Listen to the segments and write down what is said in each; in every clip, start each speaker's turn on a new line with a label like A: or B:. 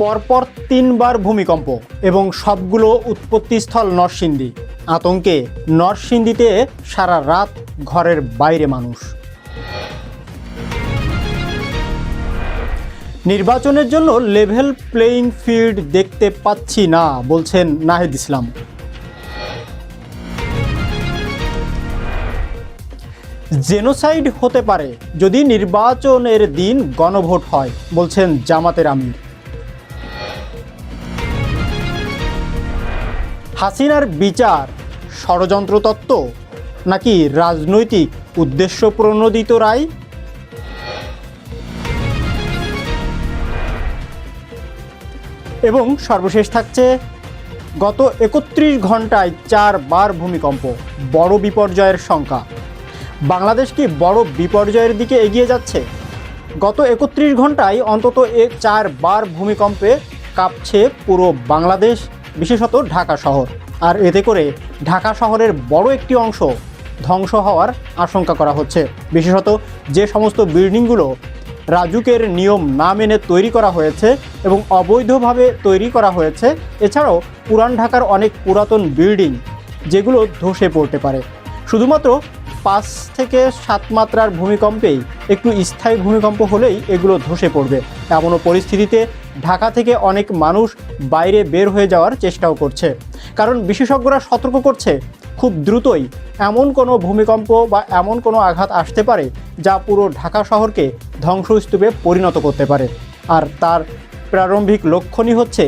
A: পরপর তিনবার ভূমিকম্প এবং সবগুলো উৎপত্তিস্থল নরসিংদী। আতঙ্কে নরসিংদীতে সারা রাত ঘরের বাইরে মানুষ। নির্বাচনের জন্য লেভেল প্লেইং ফিল্ড দেখতে পাচ্ছি না, বলছেন নাহিদ ইসলাম। জেনোসাইড হতে পারে যদি নির্বাচনের দিন গণভোট হয়, বলছেন জামাতের আমির। হাসিনার বিচার ষড়যন্ত্র তত্ত্ব নাকি রাজনৈতিক উদ্দেশ্য প্রণোদিত রায়? এবং সর্বশেষ থাকছে, গত একত্রিশ ঘন্টায় চারবার ভূমিকম্প, বড় বিপর্যয়ের সংখ্যা। বাংলাদেশ কি বড় বিপর্যয়ের দিকে এগিয়ে যাচ্ছে। গত একত্রিশ ঘন্টায় অন্তত এ চারবার ভূমিকম্পে কাঁপছে পুরো বাংলাদেশ। বিশেষত ঢাকা শহর। আর এতে করে ঢাকা শহরের বড় একটি অংশ ধ্বংস হওয়ার আশঙ্কা করা হচ্ছে। বিশেষত যে সমস্ত বিল্ডিংগুলো রাজুকের নিয়ম না মেনে তৈরি করা হয়েছে এবং অবৈধভাবে তৈরি করা হয়েছে, এছাড়াও পুরান ঢাকার অনেক পুরাতন বিল্ডিং যেগুলো ধসে পড়তে পারে। শুধুমাত্র পাঁচ থেকে সাত মাত্রার ভূমিকম্পেই একটু স্থায়ী ভূমিকম্প হলেই এগুলো ধসে পড়বে। এমনও পরিস্থিতিতে ঢাকা থেকে অনেক মানুষ বাইরে বের হয়ে যাওয়ার চেষ্টাও করছে। কারণ বিশেষজ্ঞরা সতর্ক করছে, খুব দ্রুতই এমন কোনো ভূমিকম্প বা এমন কোনো আঘাত আসতে পারে যা পুরো ঢাকা শহরকে ধ্বংসস্তূপে পরিণত করতে পারে। আর তার প্রারম্ভিক লক্ষণই হচ্ছে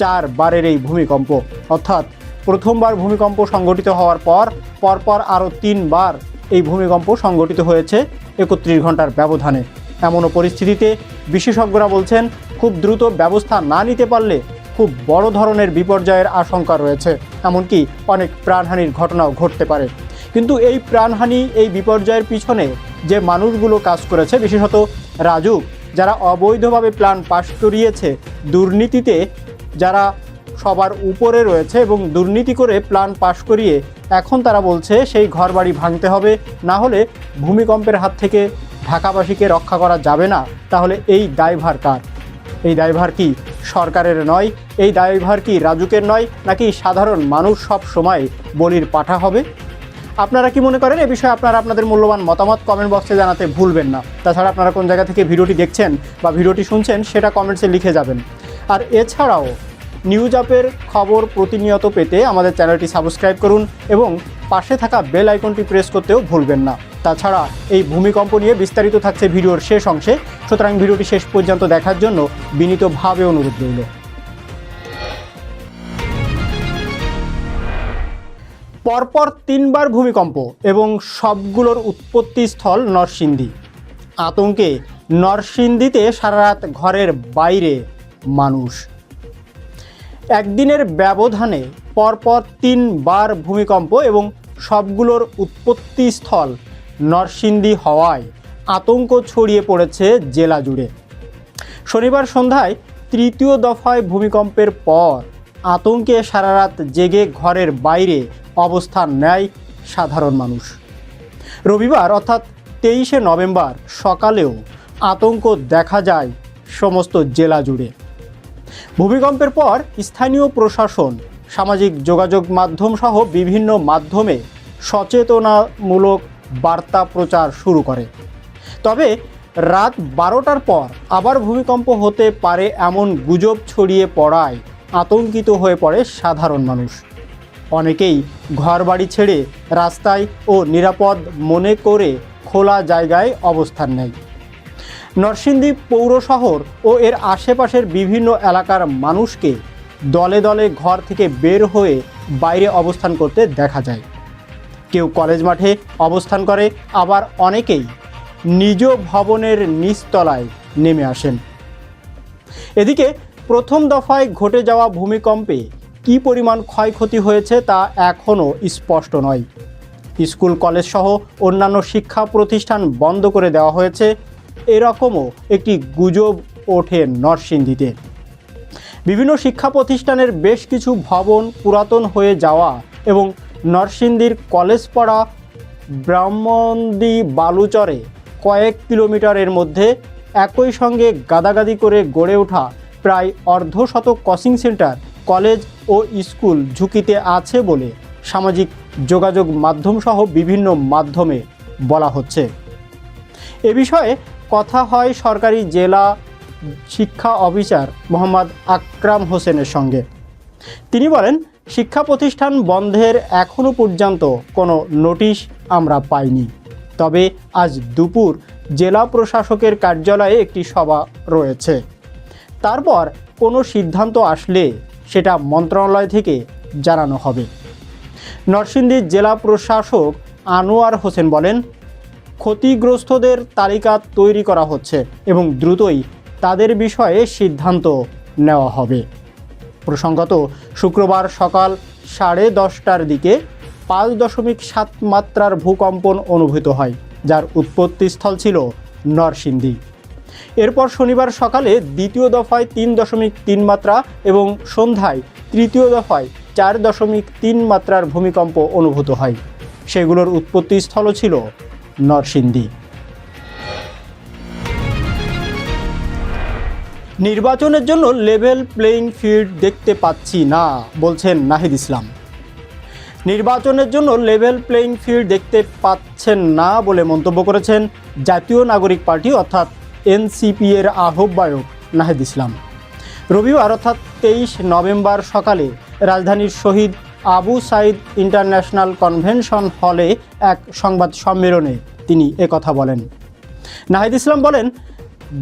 A: চারবারের এই ভূমিকম্প। অর্থাৎ প্রথমবার ভূমিকম্প সংঘটিত হওয়ার পর, পরপর আরও তিনবার এই ভূমিকম্প সংঘটিত হয়েছে একত্রিশ ঘণ্টার ব্যবধানে। এমনও পরিস্থিতিতে বিশেষজ্ঞরা বলছেন, খুব দ্রুত ব্যবস্থা না নিতে পারলে খুব বড় ধরনের বিপর্যয়ের আশঙ্কা রয়েছে। এমনকি অনেক প্রাণহানির ঘটনাও ঘটতে পারে। কিন্তু এই প্রাণহানি, এই বিপর্যয়ের পিছনে যে মানুষগুলো কাজ করেছে, বিশেষত রাজু, যারা অবৈধভাবে প্ল্যান পাশ করিয়েছে, দুর্নীতিতে যারা সবার উপরে রয়েছে এবং দুর্নীতি করে প্ল্যান পাশ করিয়ে এখন তারা বলছে সেই ঘরবাড়ি ভাঙতে হবে, না হলে ভূমিকম্পের হাত থেকে ঢাকাবাসীকে রক্ষা করা যাবে না। তাহলে এই দায়ভার কার? এই দায়ভার কি সরকারের নয়? এই দায়ভার কি রাজুকের নয়? নাকি সাধারণ মানুষ সব সময় বলির পাঠা হবে? আপনারা কি মনে করেন? এ বিষয়ে আপনারা আপনাদের মূল্যবান মতামত কমেন্ট বক্সে জানাতে ভুলবেন না। তাছাড়া আপনারা কোন জায়গা থেকে ভিডিওটি দেখছেন বা ভিডিওটি শুনছেন, সেটা কমেন্টসে লিখে যাবেন। আর এছাড়াও নিউজ আপের খবর প্রতিনিয়ত পেতে আমাদের চ্যানেলটি সাবস্ক্রাইব করুন এবং পাশে থাকা বেল আইকনটি প্রেস করতেও ভুলবেন না। তাছাড়া এই ভূমিকম্প নিয়ে বিস্তারিত থাকছে ভিডিওর শেষ অংশে। সুতরাং ভিডিওটি শেষ পর্যন্ত দেখার জন্য বিনীতভাবে অনুরোধ রইল। পরপর তিনবার ভূমিকম্প এবং সবগুলোর উৎপত্তিস্থল নরসিংদী। আতঙ্কে নরসিংদীতে সারা রাত ঘরের বাইরে মানুষ। একদিনের ব্যবধানে পরপর তিনবার ভূমিকম্প এবং সবগুলোর উৎপত্তিস্থল নরসিংদী হওয়ায় আতঙ্ক ছড়িয়ে পড়েছে জেলা জুড়ে। শনিবার সন্ধ্যায় তৃতীয় দফায় ভূমিকম্পের পর আতঙ্কে সারা রাত জেগে ঘরের বাইরে অবস্থান নেয় সাধারণ মানুষ। রবিবার অর্থাৎ তেইশে নভেম্বর সকালেও আতঙ্ক দেখা যায় সমস্ত জেলা জুড়ে। ভূমিকম্পের পর স্থানীয় প্রশাসন, সামাজিক যোগাযোগ মাধ্যম সহ বিভিন্ন মাধ্যমে সচেতনামূলক বার্তা প্রচার শুরু করে। তবে রাত বারোটার পর আবার ভূমিকম্প হতে পারে এমন গুজব ছড়িয়ে পড়ায় আতঙ্কিত হয়ে পড়ে সাধারণ মানুষ। অনেকেই ঘরবাড়ি ছেড়ে রাস্তায় ও নিরাপদ মনে করে খোলা জায়গায় অবস্থান নেয়। নরসিংদী পৌর শহর ও এর আশেপাশের বিভিন্ন এলাকার মানুষকে দলে দলে ঘর থেকে বের হয়ে বাইরে অবস্থান করতে দেখা যায়। কেউ কলেজ মাঠে অবস্থান করে, আবার অনেকেই নিজ ভবনের নিচতলায় নেমে আসেন। এদিকে প্রথম দফায় ঘটে যাওয়া ভূমিকম্পে কী পরিমাণ ক্ষয়ক্ষতি হয়েছে তা এখনও স্পষ্ট নয়। স্কুল কলেজ সহ অন্যান্য শিক্ষা প্রতিষ্ঠান বন্ধ করে দেওয়া হয়েছে। এরকমও একটি গুজব ওঠে নরসিংদীতে। বিভিন্ন শিক্ষা প্রতিষ্ঠানের বেশ কিছু ভবন পুরাতন হয়ে যাওয়া এবং নরসিংদীর কলেজ পাড়া ব্রাহ্মণদি বালুচরে কয়েক কিলোমিটারের মধ্যে একই সঙ্গে গাদাগাদি করে গড়ে ওঠা প্রায় অর্ধশতক কোচিং সেন্টার, কলেজ ও স্কুল ঝুঁকিতে আছে বলে সামাজিক যোগাযোগ মাধ্যম সহ বিভিন্ন মাধ্যমে বলা হচ্ছে। এ বিষয়ে কথা হয় সরকারি জেলা শিক্ষা অফিসার মোহাম্মদ আকরাম হোসেনের সঙ্গে। তিনি বলেন, শিক্ষা প্রতিষ্ঠান বন্ধের এখনও পর্যন্ত কোনো নোটিশ আমরা পাইনি। তবে আজ দুপুর জেলা প্রশাসকের কার্যালয়ে একটি সভা রয়েছে। তারপর কোনো সিদ্ধান্ত আসলে সেটা মন্ত্রণালয় থেকে জানানো হবে। নরসিংদীর জেলা প্রশাসক আনোয়ার হোসেন বলেন ক্ষতিগ্রস্তদের তালিকা তৈরি করা হচ্ছে এবং দ্রুতই তাদের বিষয়ে সিদ্ধান্ত নেওয়া হবে। প্রসঙ্গত, শুক্রবার সকাল সাড়ে দশটার দিকে পাঁচ দশমিক সাত মাত্রার ভূকম্পন অনুভূত হয়, যার উৎপত্তিস্থল ছিল নরসিংদী। এরপর শনিবার সকালে দ্বিতীয় দফায় তিন দশমিক তিন মাত্রা এবং সন্ধ্যায় তৃতীয় দফায় চার দশমিক তিন মাত্রার ভূমিকম্প অনুভূত হয়। সেগুলোর উৎপত্তিস্থলও ছিল নরসিংদী। নির্বাচনের জন্য লেভেল প্লেইং ফিল্ড দেখতে পাচ্ছি না, বলছেন নাহিদ ইসলাম। নির্বাচনের জন্য লেভেল প্লেইং ফিল্ড দেখতে পাচ্ছেন না বলে মন্তব্য করেছেন জাতীয় নাগরিক পার্টি, অর্থাৎ এনসিপি এর আহ্বায়ক নাহিদ ইসলাম। রবিবার, অর্থাৎ তেইশ নভেম্বর সকালে রাজধানীর শহীদ আবু সাইদ ইন্টারন্যাশনাল কনভেনশন হলে এক সংবাদ সম্মেলনে তিনি একথা বলেন। নাহিদ ইসলাম বলেন,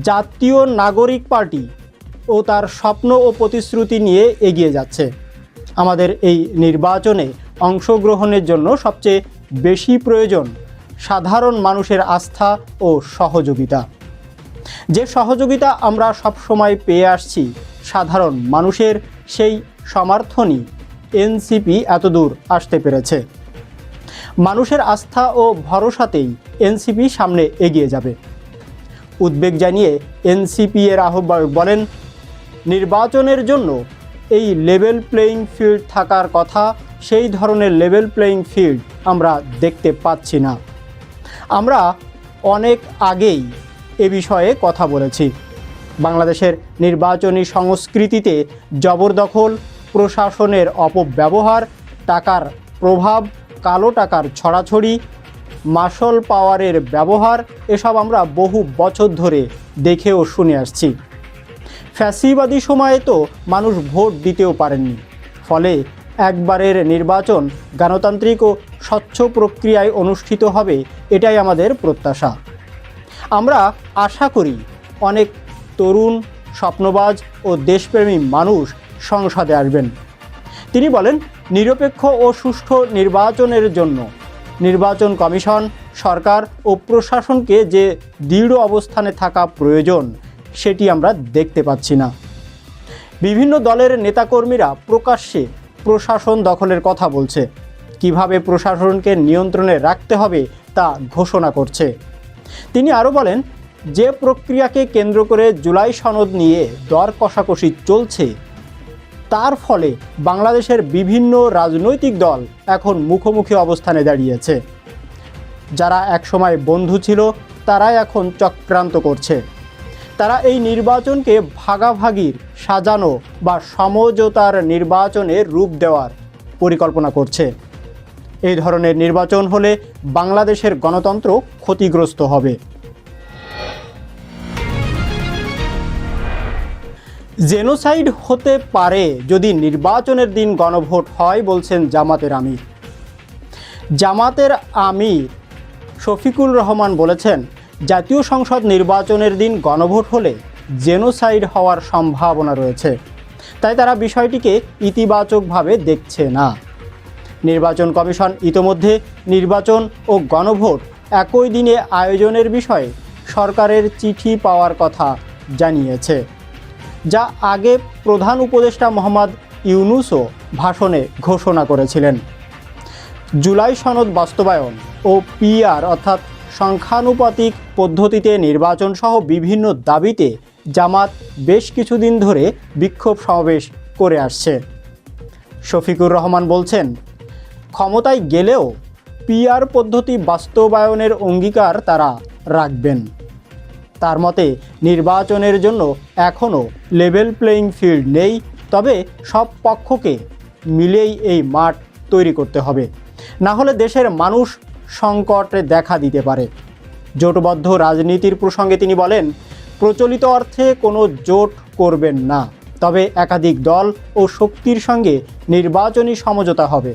A: জাতীয় নাগরিক পার্টি ও তার স্বপ্ন ও প্রতিশ্রুতি নিয়ে এগিয়ে যাচ্ছে। আমাদের এই নির্বাচনে অংশগ্রহণের জন্য সবচেয়ে বেশি প্রয়োজন সাধারণ মানুষের আস্থা ও সহযোগিতা। যে সহযোগিতা আমরা সবসময় পেয়ে আসছি সাধারণ মানুষের, সেই সমর্থনই এনসিপি এত দূর আসতে পেরেছে। মানুষের আস্থা ও ভরসাতেই এনসিপি সামনে এগিয়ে যাবে। উদ্বেগ জানিয়ে এনসিপি এর আহ্বায়ক বলেন, নির্বাচনের জন্য এই লেভেল প্লেয়িং ফিল্ড থাকার কথা, সেই ধরনের লেভেল প্লেয়িং ফিল্ড আমরা দেখতে পাচ্ছি না। আমরা অনেক আগেই এ বিষয়ে কথা বলেছি। বাংলাদেশের নির্বাচনী সংস্কৃতিতে জবরদখল প্রশাসনের অপব্যবহার, টাকার প্রভাব, কালো টাকার ছড়াছড়ি, মাসল পাওয়ারের ব্যবহার, এসব আমরা বহু বছর ধরে দেখেও শুনে আসছি। ফ্যাসিবাদী সময়ে তো মানুষ ভোট দিতেও পারেননি। ফলে একবারের নির্বাচন গণতান্ত্রিক ও স্বচ্ছ প্রক্রিয়ায় অনুষ্ঠিত হবে, এটাই আমাদের প্রত্যাশা। আমরা আশা করি অনেক তরুণ, স্বপ্নবাজ ও দেশপ্রেমী মানুষ সংসদে আসবেন। তিনি বলেন, নিরপেক্ষ ও সুষ্ঠু নির্বাচনের জন্য নির্বাচন কমিশন, সরকার ও প্রশাসনকে যে দৃঢ় অবস্থানে থাকা প্রয়োজন, সেটি আমরা দেখতে পাচ্ছি না। বিভিন্ন দলের নেতাকর্মীরা প্রকাশ্যে প্রশাসন দখলের কথা বলছে। কীভাবে প্রশাসনকে নিয়ন্ত্রণে রাখতে হবে তা ঘোষণা করছে। তিনি আরও বলেন, যে প্রক্রিয়াকে কেন্দ্র করে জুলাই সনদ নিয়ে দর কষাকষি চলছে তার ফলে বাংলাদেশের বিভিন্ন রাজনৈতিক দল এখন মুখোমুখি অবস্থানে দাঁড়িয়েছে। যারা একসময় বন্ধু ছিল, তারাই এখন চক্রান্ত করছে। তারা এই নির্বাচনকে ভাগাভাগির সাজানো বা সমঝোতার নির্বাচনে রূপ দেওয়ার পরিকল্পনা করছে। এই ধরনের নির্বাচন হলে বাংলাদেশের গণতন্ত্র ক্ষতিগ্রস্ত হবে। জেনোসাইড হতে পারে যদি নির্বাচনের দিন গণভোট হয়, বলছেন জামাতের আমির। জামাতের আমির শফিকুল রহমান বলেছেন, জাতীয় সংসদ নির্বাচনের দিন গণভোট হলে জেনোসাইড হওয়ার সম্ভাবনা রয়েছে। তাই তারা বিষয়টিকে ইতিবাচকভাবে দেখছে না। নির্বাচন কমিশন ইতোমধ্যে নির্বাচন ও গণভোট একই দিনে আয়োজনের বিষয়ে সরকারের চিঠি পাওয়ার কথা জানিয়েছে। যা আগে প্রধান উপদেষ্টা মোহাম্মদ ইউনুসও ভাষণে ঘোষণা করেছিলেন। জুলাই সনদ বাস্তবায়ন ও পিআর অর্থাৎ সংখ্যানুপাতিক পদ্ধতিতে নির্বাচন সহ বিভিন্ন দাবিতে জামাত বেশ কিছুদিন ধরে বিক্ষোভ সমাবেশ করে আসছে। শফিকুর রহমান বলছেন, ক্ষমতায় গেলেও পিআর পদ্ধতি বাস্তবায়নের অঙ্গীকার তারা রাখবেন। তার মতে, নির্বাচনের জন্য এখনও লেভেল প্লেয়িং ফিল্ড নেই, তবে সব পক্ষকে মিলেই এই মাঠ তৈরি করতে হবে। না হলে দেশের মানুষ সংকটে দেখা দিতে পারে। জোটবদ্ধ রাজনীতির প্রসঙ্গে তিনি বলেন, প্রচলিত অর্থে কোনো জোট করবেন না, তবে একাধিক দল ও শক্তির সঙ্গে নির্বাচনী সমঝোতা হবে।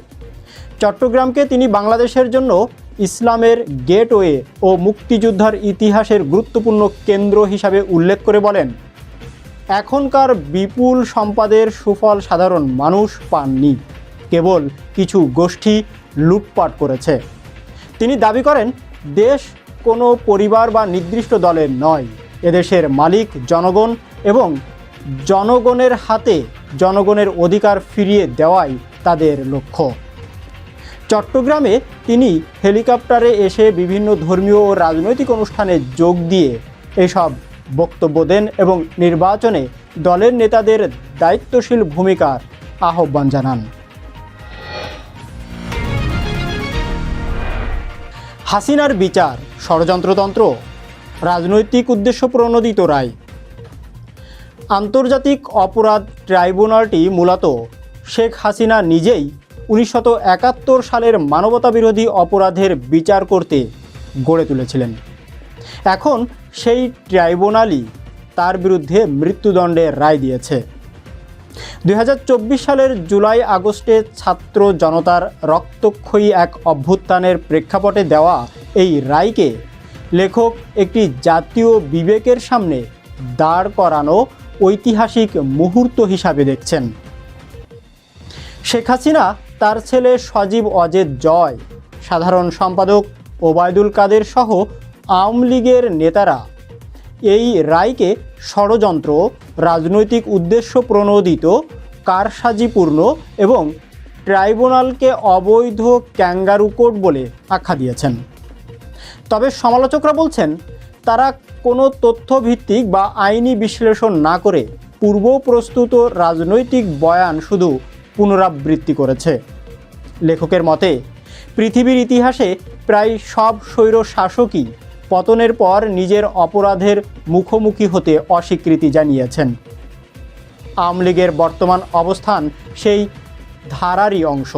A: চট্টগ্রামকে তিনি বাংলাদেশের জন্য ইসলামের গেটওয়ে ও মুক্তিযুদ্ধের ইতিহাসের গুরুত্বপূর্ণ কেন্দ্র হিসাবে উল্লেখ করে বলেন, এখনকার বিপুল সম্পাদের সুফল সাধারণ মানুষ পাননি, কেবল কিছু গোষ্ঠী লুটপাট করেছে। তিনি দাবি করেন, দেশ কোনো পরিবার বা নির্দিষ্ট দলের নয়, এদেশের মালিক জনগণ এবং জনগণের হাতে জনগণের অধিকার ফিরিয়ে দেওয়াই তাদের লক্ষ্য। চট্টগ্রামে তিনি হেলিকপ্টারে এসে বিভিন্ন ধর্মীয় ও রাজনৈতিক অনুষ্ঠানে যোগ দিয়ে এসব বক্তব্য দেন এবং নির্বাচনে দলের নেতাদের দায়িত্বশীল ভূমিকার আহ্বান জানান। হাসিনার বিচার, ষড়যন্ত্রতন্ত্র, রাজনৈতিক উদ্দেশ্য প্রণোদিত রায়। আন্তর্জাতিক অপরাধ ট্রাইব্যুনালটি মূলত শেখ হাসিনা নিজেই উনিশশত একাত্তর সালের মানবতাবিরোধী অপরাধের বিচার করতে গড়ে তুলেছিলেন। এখন সেই ট্রাইব্যুনালই তার বিরুদ্ধে মৃত্যুদণ্ডের রায় দিয়েছে। দু হাজার চব্বিশ সালের জুলাই আগস্টে ছাত্র জনতার রক্তক্ষয়ী এক অভ্যুত্থানের প্রেক্ষাপটে দেওয়া এই রায়কে লেখক একটি জাতীয় বিবেকের সামনে দাঁড় করানো ঐতিহাসিক মুহূর্ত হিসাবে দেখছেন। শেখ হাসিনা তার ছেলে সজীব অজেদ জয়, সাধারণ সম্পাদক ওবায়দুল কাদের সহ আওয়ামী লীগের নেতারা। এই রায়কে ষড়যন্ত্র, রাজনৈতিক উদ্দেশ্য প্রণোদিত, কারসাজিপূর্ণ এবং ট্রাইব্যুনালকে অবৈধ ক্যাঙ্গারু কোর্ট বলে আখ্যা দিয়েছেন। তবে সমালোচকরা বলছেন, তারা কোনো তথ্যভিত্তিক বা আইনি বিশ্লেষণ না করে পূর্ব প্রস্তুত রাজনৈতিক বয়ান শুধু পুনরাবৃত্তি করেছে। লেখকের মতে, পৃথিবীর ইতিহাসে প্রায় সব স্বৈর শাসকই পতনের পর নিজের অপরাধের মুখোমুখি হতে অস্বীকৃতি জানিয়েছেন। আওয়ামী লীগের বর্তমান অবস্থান সেই ধারারই অংশ।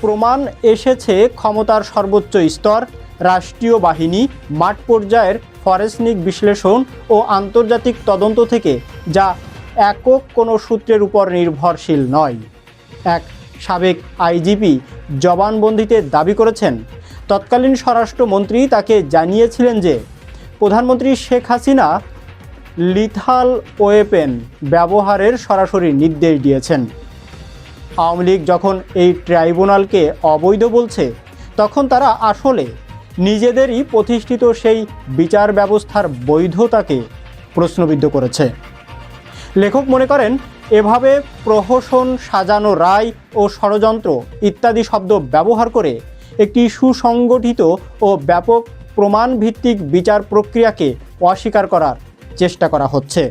A: প্রমাণ এসেছে ক্ষমতার সর্বোচ্চ স্তর, রাষ্ট্রীয় বাহিনী, মাঠ পর্যায়ের ফরেনসিক বিশ্লেষণ ও আন্তর্জাতিক তদন্ত থেকে, যা একক কোনো সূত্রের উপর নির্ভরশীল নয়। এক সাবেক আইজিপি জবানবন্দিতে দাবি করেছেন, তৎকালীন স্বরাষ্ট্রমন্ত্রী তাকে জানিয়েছিলেন যে, প্রধানমন্ত্রী শেখ হাসিনা লিথাল ওয়েপেন ব্যবহারের সরাসরি নির্দেশ দিয়েছেন। আওয়ামী লীগ যখন এই ট্রাইব্যুনালকে অবৈধ বলছে, তখন তারা আসলে নিজেদেরই প্রতিষ্ঠিত সেই বিচার ব্যবস্থার বৈধতাকে প্রশ্নবিদ্ধ করেছে। লেখক মনে করেন, এভাবে প্রহসন, সাজানো রায় ও ষড়যন্ত্র ইত্যাদি শব্দ ব্যবহার করে একটি সুসংগঠিত ও ব্যাপক প্রমাণ ভিত্তিক বিচার প্রক্রিয়াকে অস্বীকার করার চেষ্টা করা হচ্ছে।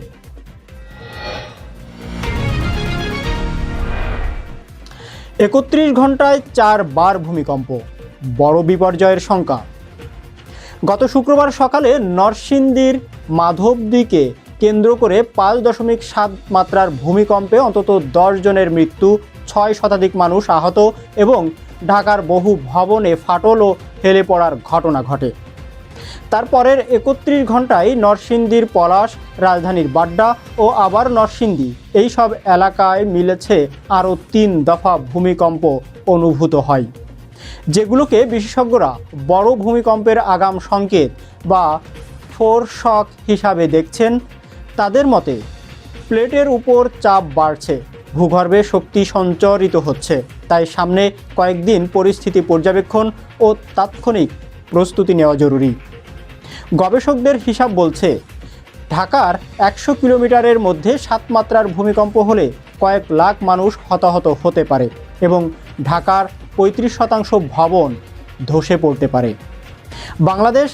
A: একত্রিশ ঘন্টায় চার বার ভূমিকম্প, বড় বিপর্যয়ের শঙ্কা গত শুক্রবার সকালে নরসিংদীর মাধবদীকে কেন্দ্র করে পাঁচ দশমিক সাত মাত্রার ভূমিকম্পে অন্তত দশ জনের মৃত্যু, ছয় শতাধিক মানুষ আহত এবং ঢাকার বহু ভবনে ফাটল ও হেলে পড়ার ঘটনা ঘটে। তারপরের একত্রিশ ঘন্টায় নরসিংদীর পলাশ, রাজধানীর বাড্ডা ও আবার নরসিংদী, এই সব এলাকায় মিলেছে আরও তিন দফা ভূমিকম্প অনুভূত হয়। যেগুলোকে বিশেষজ্ঞরা বড় ভূমিকম্পের আগাম সংকেত বা ফোর শক হিসাবে দেখছেন তাদের মতে, প্লেটের উপর চাপ বাড়ছে, ভূগর্ভে শক্তি সঞ্চরিত হচ্ছে। তাই সামনে কয়েকদিন পরিস্থিতি পর্যবেক্ষণ ও তাৎক্ষণিক প্রস্তুতি নেওয়া জরুরি। গবেষকদের হিসাব বলছে, ঢাকার একশো কিলোমিটারের মধ্যে সাত মাত্রার ভূমিকম্প হলে কয়েক লাখ মানুষ হতাহত হতে পারে এবং ঢাকার পঁয়ত্রিশ শতাংশ ভবন ধসে পড়তে পারে। বাংলাদেশ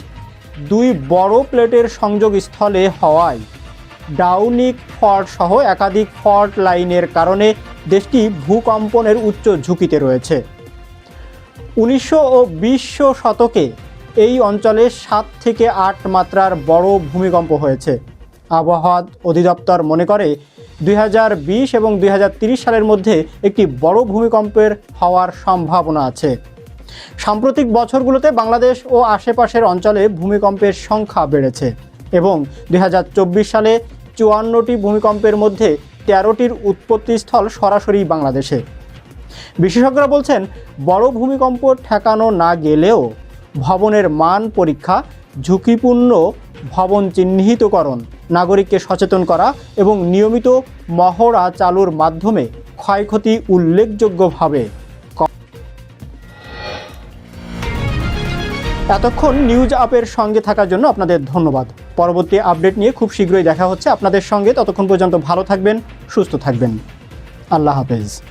A: দুই বড় প্লেটের সংযোগস্থলে হওয়ায় ডাউনিক ফল্ট সহ একাধিক ফল্ট লাইনের কারণে দেশটি ভূকম্পনের উচ্চ ঝুঁকিতে রয়েছে। উনিশশো ও বিশশো শতকে এই অঞ্চলে সাত থেকে আট মাত্রার বড় ভূমিকম্প হয়েছে। আবহাওয়া অধিদপ্তর মনে করে, দুই হাজার বিশ এবং দুই সালের মধ্যে একটি বড় ভূমিকম্পের হওয়ার সম্ভাবনা আছে। সাম্প্রতিক বছরগুলোতে বাংলাদেশ ও আশেপাশের অঞ্চলে ভূমিকম্পের সংখ্যা বেড়েছে। এবং দু হাজার চব্বিশ সালে চুয়ান্নটি ভূমিকম্পের মধ্যে তেরোটির উৎপত্তিস্থল সরাসরি বাংলাদেশে। বিশেষজ্ঞরা বলছেন, বড় ভূমিকম্প ঠেকানো না গেলেও ভবনের মান পরীক্ষা, ঝুঁকিপূর্ণ ভবন চিহ্নিতকরণ, নাগরিককে সচেতন করা এবং নিয়মিত মহড়া চালুর মাধ্যমে ক্ষয়ক্ষতি উল্লেখযোগ্যভাবে এতক্ষণ নিউজ আপের সঙ্গে থাকার জন্য আপনাদের ধন্যবাদ। পরবর্তী আপডেট নিয়ে খুব শীঘ্রই দেখা হচ্ছে। আপনাদের সঙ্গে ততক্ষণ পর্যন্ত ভালো থাকবেন, সুস্থ থাকবেন। আল্লাহ হাফেজ।